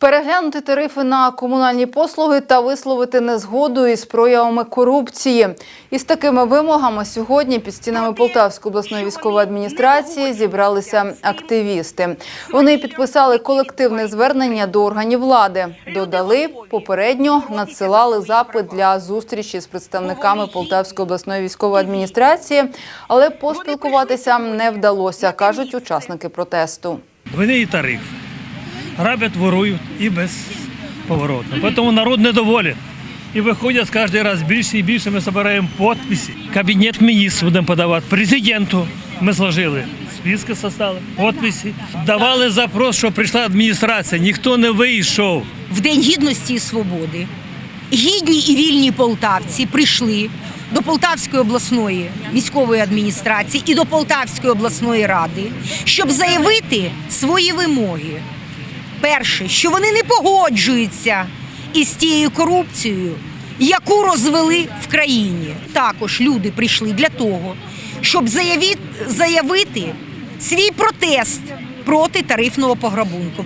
Переглянути тарифи на комунальні послуги та висловити незгоду із проявами корупції. Із такими вимогами сьогодні під стінами Полтавської обласної військової адміністрації зібралися активісти. Вони підписали колективне звернення до органів влади. Додали, попередньо надсилали запит для зустрічі з представниками Полтавської обласної військової адміністрації, але поспілкуватися не вдалося, кажуть учасники протесту. Двойные тарифы. Грабят, воруют и безповоротно. Поэтому народ недоволен. І виходять кожен раз більше і більше. Ми збираємо підписи. Кабінет міністрів будемо подавати. Президенту ми зложили. Списки составили, підписи. Давали запрос, що прийшла адміністрація. Ніхто не вийшов. в День гідності і свободи гідні і вільні полтавці прийшли до Полтавської обласної військової адміністрації і до Полтавської обласної ради, щоб заявити свої вимоги. Перше, що вони не погоджуються із тією корупцією, яку розвели в країні. Також люди прийшли для того, щоб заявити свій протест проти тарифного пограбунку.